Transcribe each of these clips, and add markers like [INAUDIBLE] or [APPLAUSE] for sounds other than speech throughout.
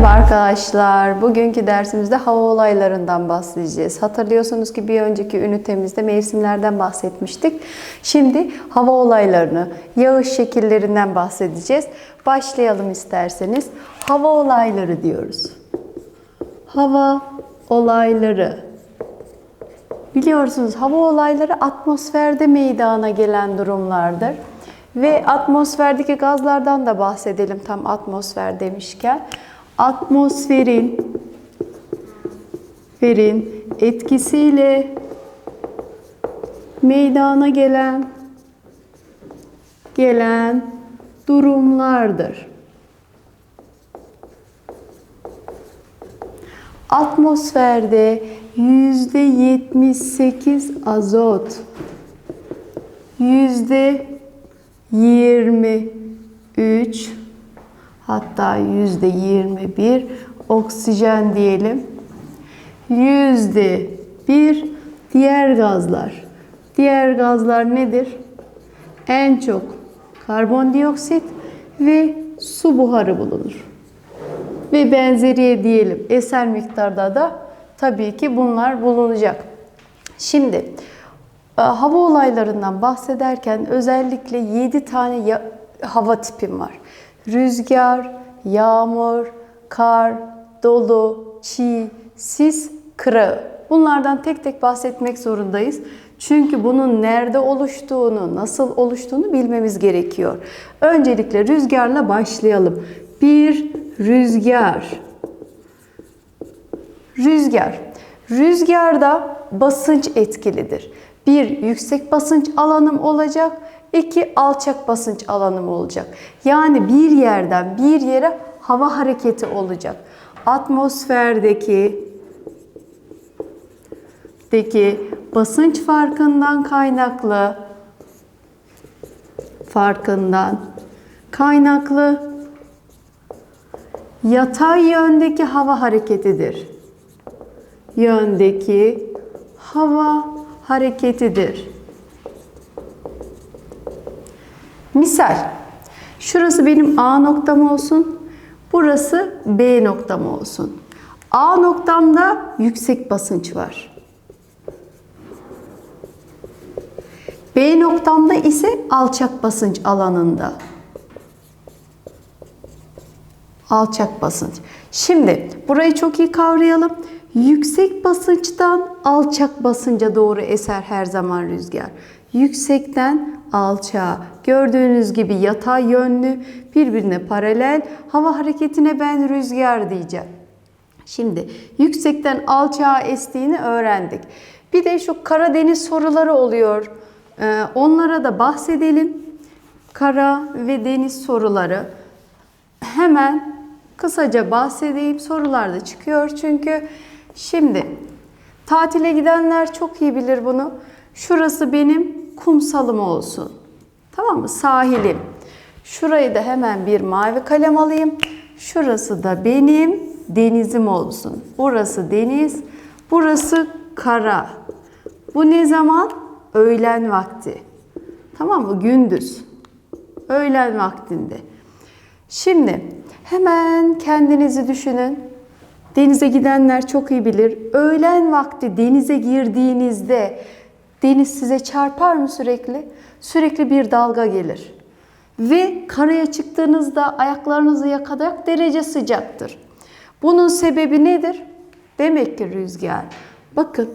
Merhaba arkadaşlar. Bugünkü dersimizde hava olaylarından bahsedeceğiz. Hatırlıyorsunuz ki bir önceki ünitemizde mevsimlerden bahsetmiştik. Şimdi hava olaylarını, yağış şekillerinden bahsedeceğiz. Başlayalım isterseniz. Hava olayları diyoruz. Hava olayları. Biliyorsunuz hava olayları atmosferde meydana gelen durumlardır. Ve atmosferdeki gazlardan da bahsedelim tam atmosfer demişken. Atmosferin verin etkisiyle meydana gelen gelen durumlardır. Atmosferde yüzde 78 azot, yüzde 23 hatta yüzde 21 oksijen diyelim. Yüzde bir diğer gazlar. Diğer gazlar nedir? En çok karbondioksit ve su buharı bulunur. Ve benzeriye diyelim eser miktarda da tabii ki bunlar bulunacak. Şimdi e, hava olaylarından bahsederken özellikle 7 tane hava tipim var. Rüzgar, yağmur, kar, dolu, çiğ, sis, kırağı. Bunlardan tek tek bahsetmek zorundayız. Çünkü bunun nerede oluştuğunu, nasıl oluştuğunu bilmemiz gerekiyor. Öncelikle rüzgarla başlayalım. Bir rüzgar. Rüzgar. Rüzgarda basınç etkilidir. Bir, yüksek basınç alanım olacak. İki alçak basınç alanım olacak. Yani bir yerden bir yere hava hareketi olacak. Atmosferdeki deki basınç farkından kaynaklı farkından kaynaklı yatay yöndeki hava hareketidir. Yöndeki hava hareketidir. Misal, şurası benim A noktam olsun, burası B noktam olsun. A noktamda yüksek basınç var. B noktamda ise alçak basınç alanında. Alçak basınç. Şimdi burayı çok iyi kavrayalım. Yüksek basınçtan alçak basınca doğru eser her zaman rüzgar. Yüksekten alçağa. Gördüğünüz gibi yatay yönlü, birbirine paralel hava hareketine ben rüzgar diyeceğim. Şimdi yüksekten alçağa estiğini öğrendik. Bir de şu Karadeniz soruları oluyor. Ee, onlara da bahsedelim. Kara ve deniz soruları. Hemen kısaca bahsedeyim. Sorular da çıkıyor çünkü. Şimdi tatile gidenler çok iyi bilir bunu. Şurası benim kumsalım olsun. Tamam mı? Sahilim. Şurayı da hemen bir mavi kalem alayım. Şurası da benim denizim olsun. Burası deniz, burası kara. Bu ne zaman? Öğlen vakti. Tamam mı? Gündüz. Öğlen vaktinde. Şimdi hemen kendinizi düşünün. Denize gidenler çok iyi bilir. Öğlen vakti denize girdiğinizde deniz size çarpar mı sürekli? Sürekli bir dalga gelir. Ve karaya çıktığınızda ayaklarınızı yakacak derece sıcaktır. Bunun sebebi nedir? Demek ki rüzgar. Bakın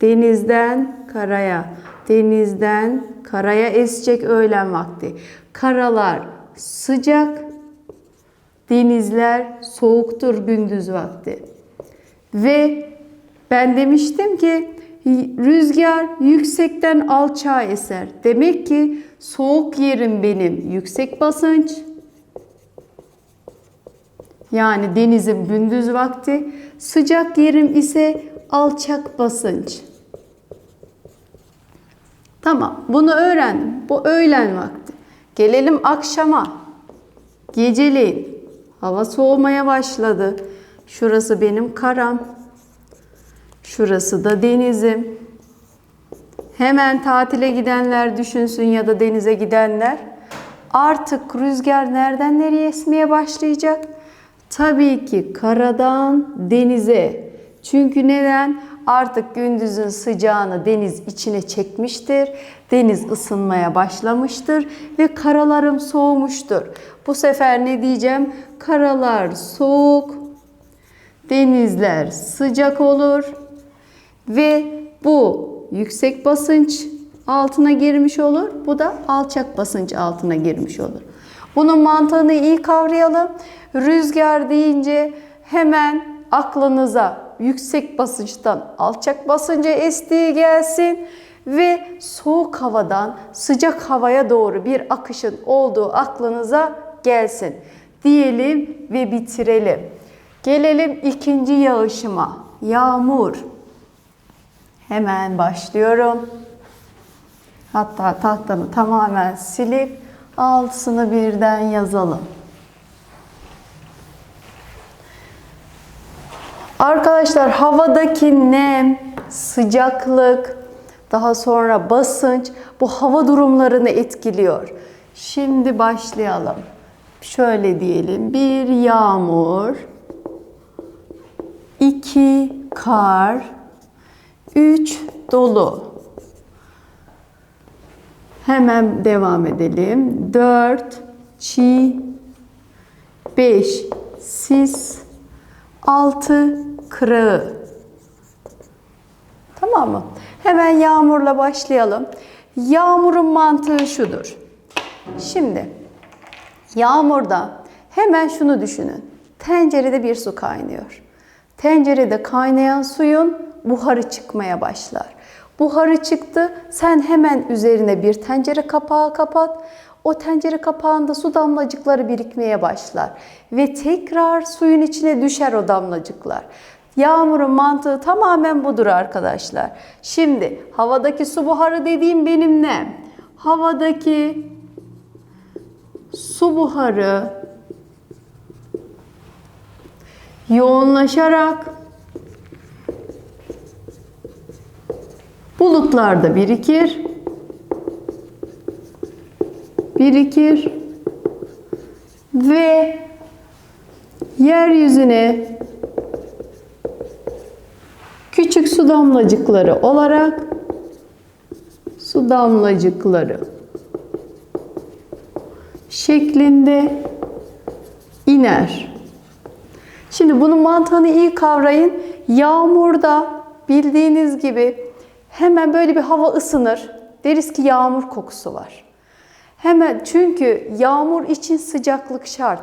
denizden karaya, denizden karaya esecek öğlen vakti. Karalar sıcak, denizler soğuktur gündüz vakti. Ve ben demiştim ki rüzgar yüksekten alçağa eser. Demek ki soğuk yerim benim yüksek basınç. Yani denizim gündüz vakti. Sıcak yerim ise alçak basınç. Tamam, bunu öğrendim. Bu öğlen vakti. Gelelim akşama. Geceleyin. Hava soğumaya başladı. Şurası benim karam. Şurası da denizim. Hemen tatile gidenler düşünsün ya da denize gidenler. Artık rüzgar nereden nereye esmeye başlayacak? Tabii ki karadan denize. Çünkü neden? Artık gündüzün sıcağını deniz içine çekmiştir. Deniz ısınmaya başlamıştır ve karalarım soğumuştur. Bu sefer ne diyeceğim? Karalar soğuk, denizler sıcak olur ve bu yüksek basınç altına girmiş olur. Bu da alçak basınç altına girmiş olur. Bunun mantığını iyi kavrayalım. Rüzgar deyince hemen aklınıza yüksek basınçtan alçak basınca estiği gelsin ve soğuk havadan sıcak havaya doğru bir akışın olduğu aklınıza gelsin diyelim ve bitirelim. Gelelim ikinci yağışıma. Yağmur. Hemen başlıyorum. Hatta tahtamı tamamen silip altısını birden yazalım. Arkadaşlar havadaki nem, sıcaklık, daha sonra basınç bu hava durumlarını etkiliyor. Şimdi başlayalım. Şöyle diyelim. Bir yağmur, iki kar, üç dolu. Hemen devam edelim. 4 çiğ 5 sis 6 kırağı. Tamam mı? Hemen yağmurla başlayalım. Yağmurun mantığı şudur. Şimdi yağmurda hemen şunu düşünün. Tencerede bir su kaynıyor. Tencerede kaynayan suyun buharı çıkmaya başlar. Buharı çıktı. Sen hemen üzerine bir tencere kapağı kapat. O tencere kapağında su damlacıkları birikmeye başlar ve tekrar suyun içine düşer o damlacıklar. Yağmurun mantığı tamamen budur arkadaşlar. Şimdi havadaki su buharı dediğim benim ne? Havadaki su buharı yoğunlaşarak bulutlarda birikir. Birikir ve yeryüzüne küçük su damlacıkları olarak su damlacıkları şeklinde iner. Şimdi bunun mantığını iyi kavrayın. Yağmurda bildiğiniz gibi hemen böyle bir hava ısınır. Deriz ki yağmur kokusu var. Hemen çünkü yağmur için sıcaklık şart.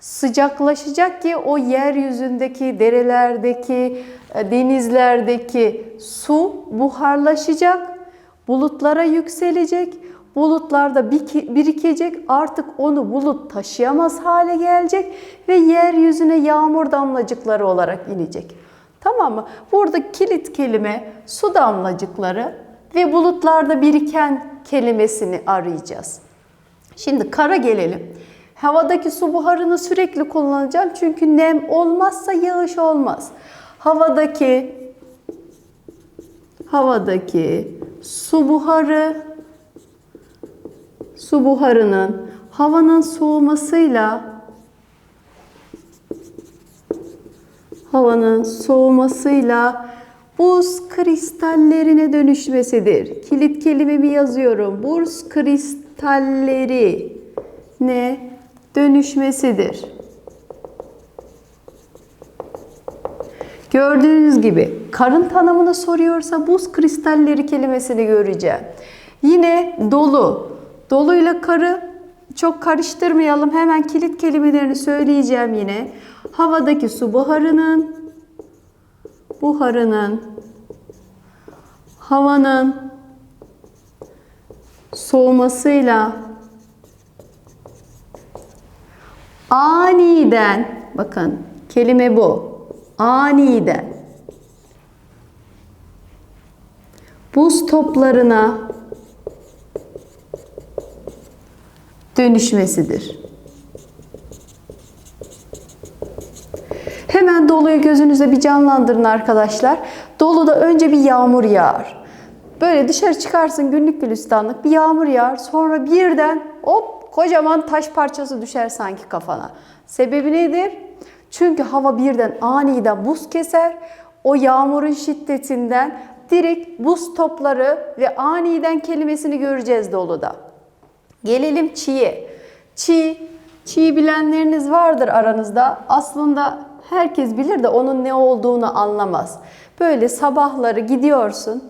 Sıcaklaşacak ki o yeryüzündeki, derelerdeki, e, denizlerdeki su buharlaşacak, bulutlara yükselecek. Bulutlarda birikecek, artık onu bulut taşıyamaz hale gelecek ve yeryüzüne yağmur damlacıkları olarak inecek. Tamam mı? Burada kilit kelime su damlacıkları ve bulutlarda biriken kelimesini arayacağız. Şimdi kara gelelim. Havadaki su buharını sürekli kullanacağım çünkü nem olmazsa yağış olmaz. Havadaki havadaki su buharı su buharının havanın soğumasıyla havanın soğumasıyla buz kristallerine dönüşmesidir. Kilit kelimemi yazıyorum. Buz kristalleri ne dönüşmesidir. Gördüğünüz gibi karın tanımını soruyorsa buz kristalleri kelimesini göreceğim. Yine dolu. Doluyla karı çok karıştırmayalım. Hemen kilit kelimelerini söyleyeceğim yine. Havadaki su buharının buharının havanın soğumasıyla aniden bakın kelime bu. Aniden buz toplarına dönüşmesidir. Hemen doluyu gözünüze bir canlandırın arkadaşlar. Doluda önce bir yağmur yağar. Böyle dışarı çıkarsın günlük gülistanlık bir yağmur yağar. Sonra birden hop kocaman taş parçası düşer sanki kafana. Sebebi nedir? Çünkü hava birden aniden buz keser. O yağmurun şiddetinden direkt buz topları ve aniden kelimesini göreceğiz doluda. Gelelim çiğe. Çiğ, çiğ bilenleriniz vardır aranızda. Aslında herkes bilir de onun ne olduğunu anlamaz. Böyle sabahları gidiyorsun.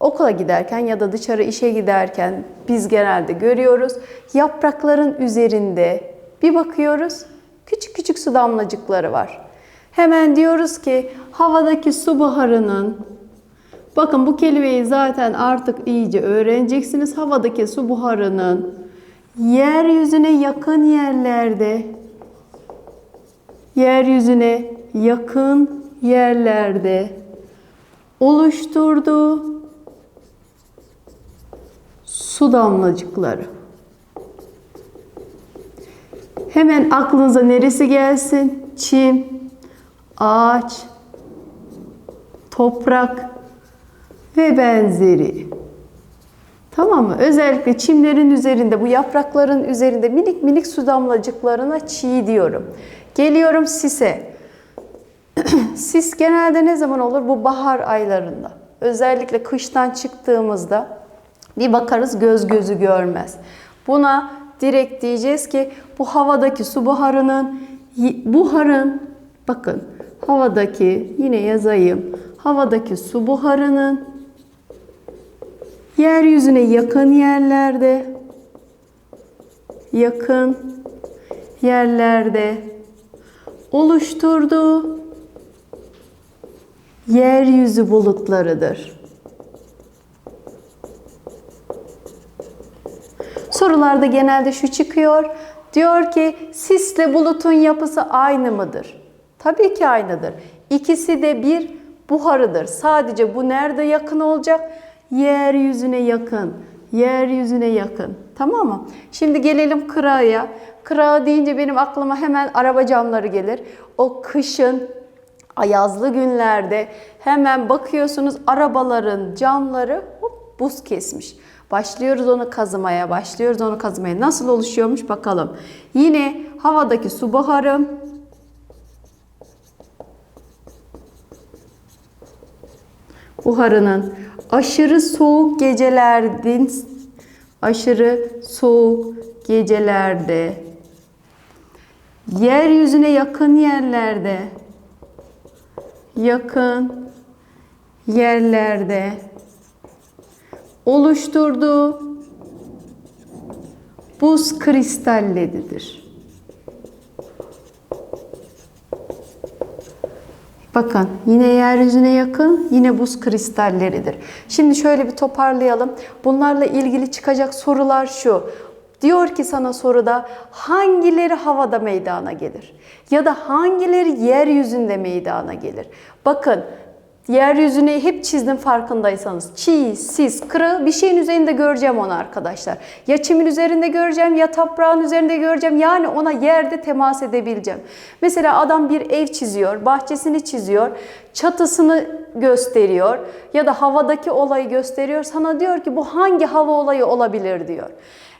Okula giderken ya da dışarı işe giderken biz genelde görüyoruz. Yaprakların üzerinde bir bakıyoruz. Küçük küçük su damlacıkları var. Hemen diyoruz ki havadaki su buharının Bakın bu kelimeyi zaten artık iyice öğreneceksiniz. Havadaki su buharının yeryüzüne yakın yerlerde yeryüzüne yakın yerlerde oluşturduğu su damlacıkları. Hemen aklınıza neresi gelsin? Çim, ağaç, toprak ve benzeri. Tamam mı? Özellikle çimlerin üzerinde, bu yaprakların üzerinde minik minik su damlacıklarına çiğ diyorum. Geliyorum sise. [CLEARS THROAT] Sis genelde ne zaman olur? Bu bahar aylarında. Özellikle kıştan çıktığımızda bir bakarız göz gözü görmez. Buna direkt diyeceğiz ki bu havadaki su buharının buharın bakın havadaki yine yazayım. Havadaki su buharının yeryüzüne yakın yerlerde yakın yerlerde oluşturduğu yeryüzü bulutlarıdır. Sorularda genelde şu çıkıyor. Diyor ki sisle bulutun yapısı aynı mıdır? Tabii ki aynıdır. İkisi de bir buharıdır. Sadece bu nerede yakın olacak? Yeryüzüne yakın. Yeryüzüne yakın. Tamam mı? Şimdi gelelim kırağıya. Kırağı deyince benim aklıma hemen araba camları gelir. O kışın ayazlı günlerde hemen bakıyorsunuz arabaların camları hop, buz kesmiş. Başlıyoruz onu kazımaya, başlıyoruz onu kazımaya. Nasıl oluşuyormuş bakalım. Yine havadaki su buharı, buharının aşırı soğuk gecelerdin. Aşırı soğuk gecelerde. Yeryüzüne yakın yerlerde. Yakın yerlerde. Oluşturduğu buz kristalleridir. Bakın yine yeryüzüne yakın, yine buz kristalleridir. Şimdi şöyle bir toparlayalım. Bunlarla ilgili çıkacak sorular şu. Diyor ki sana soruda hangileri havada meydana gelir? Ya da hangileri yeryüzünde meydana gelir? Bakın Yeryüzünü hep çizdim farkındaysanız. Çiğ, sis, kırı bir şeyin üzerinde göreceğim onu arkadaşlar. Ya çimin üzerinde göreceğim ya toprağın üzerinde göreceğim. Yani ona yerde temas edebileceğim. Mesela adam bir ev çiziyor, bahçesini çiziyor, çatısını gösteriyor ya da havadaki olayı gösteriyor. Sana diyor ki bu hangi hava olayı olabilir diyor.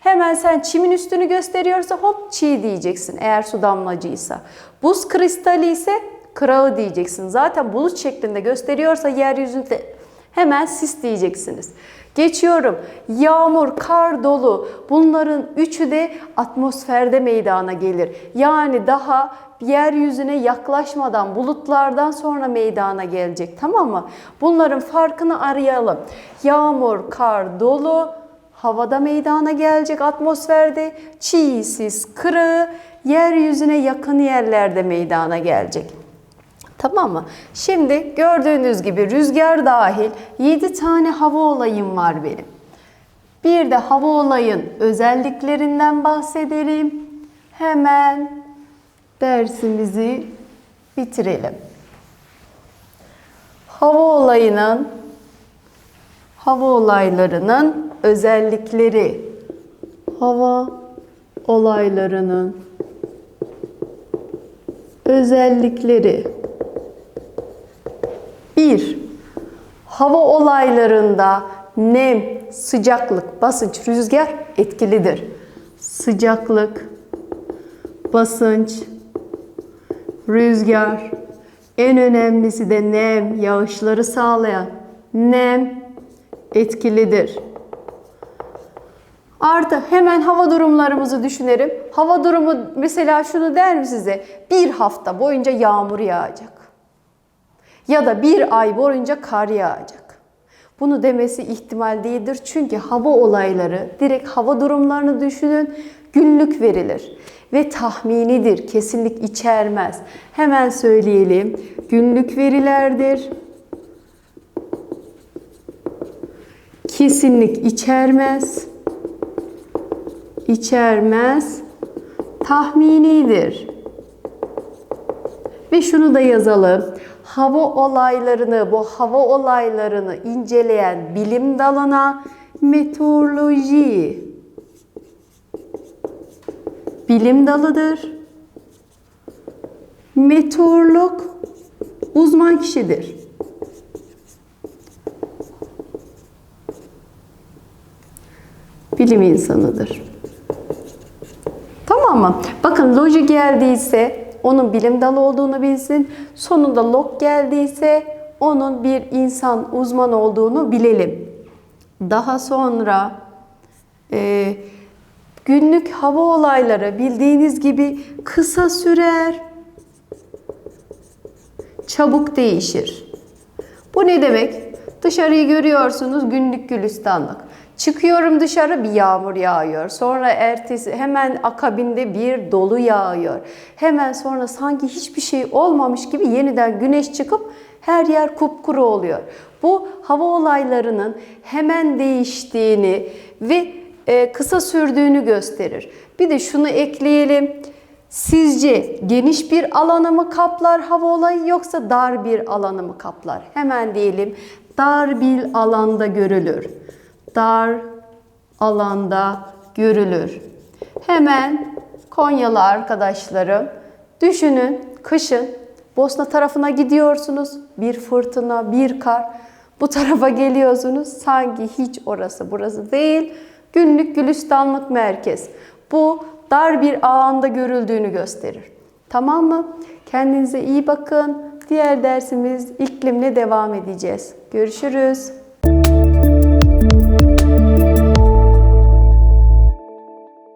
Hemen sen çimin üstünü gösteriyorsa hop çiğ diyeceksin eğer su damlacıysa. Buz kristali ise kırağı diyeceksin. Zaten bulut şeklinde gösteriyorsa yeryüzünde hemen sis diyeceksiniz. Geçiyorum. Yağmur, kar, dolu bunların üçü de atmosferde meydana gelir. Yani daha yeryüzüne yaklaşmadan bulutlardan sonra meydana gelecek. Tamam mı? Bunların farkını arayalım. Yağmur, kar, dolu havada meydana gelecek atmosferde. Çiğ, sis, kırığı yeryüzüne yakın yerlerde meydana gelecek. Tamam mı? Şimdi gördüğünüz gibi rüzgar dahil 7 tane hava olayım var benim. Bir de hava olayın özelliklerinden bahsedelim. Hemen dersimizi bitirelim. Hava olayının hava olaylarının özellikleri hava olaylarının özellikleri 1. Hava olaylarında nem, sıcaklık, basınç, rüzgar etkilidir. Sıcaklık, basınç, rüzgar. En önemlisi de nem, yağışları sağlayan nem etkilidir. Artı hemen hava durumlarımızı düşünelim. Hava durumu mesela şunu der mi size? Bir hafta boyunca yağmur yağacak. Ya da bir ay boyunca kar yağacak. Bunu demesi ihtimal değildir. Çünkü hava olayları, direkt hava durumlarını düşünün, günlük verilir. Ve tahminidir, kesinlik içermez. Hemen söyleyelim. Günlük verilerdir. Kesinlik içermez. İçermez. Tahminidir. Ve şunu da yazalım. Hava olaylarını, bu hava olaylarını inceleyen bilim dalına meteoroloji bilim dalıdır. Meteorolog uzman kişidir. Bilim insanıdır. Tamam mı? Bakın loji geldiyse onun bilim dalı olduğunu bilsin. Sonunda log geldiyse onun bir insan uzman olduğunu bilelim. Daha sonra e, günlük hava olayları bildiğiniz gibi kısa sürer, çabuk değişir. Bu ne demek? Dışarıyı görüyorsunuz günlük gülistanlık. Çıkıyorum dışarı bir yağmur yağıyor. Sonra ertesi hemen akabinde bir dolu yağıyor. Hemen sonra sanki hiçbir şey olmamış gibi yeniden güneş çıkıp her yer kupkuru oluyor. Bu hava olaylarının hemen değiştiğini ve e, kısa sürdüğünü gösterir. Bir de şunu ekleyelim. Sizce geniş bir alanı mı kaplar hava olayı yoksa dar bir alanı mı kaplar? Hemen diyelim dar bir alanda görülür. Dar alanda görülür. Hemen Konyalı arkadaşlarım düşünün kışın Bosna tarafına gidiyorsunuz. Bir fırtına, bir kar. Bu tarafa geliyorsunuz. Sanki hiç orası burası değil. Günlük gülistanlık merkez. Bu dar bir alanda görüldüğünü gösterir. Tamam mı? Kendinize iyi bakın. Diğer dersimiz iklimle devam edeceğiz. Görüşürüz.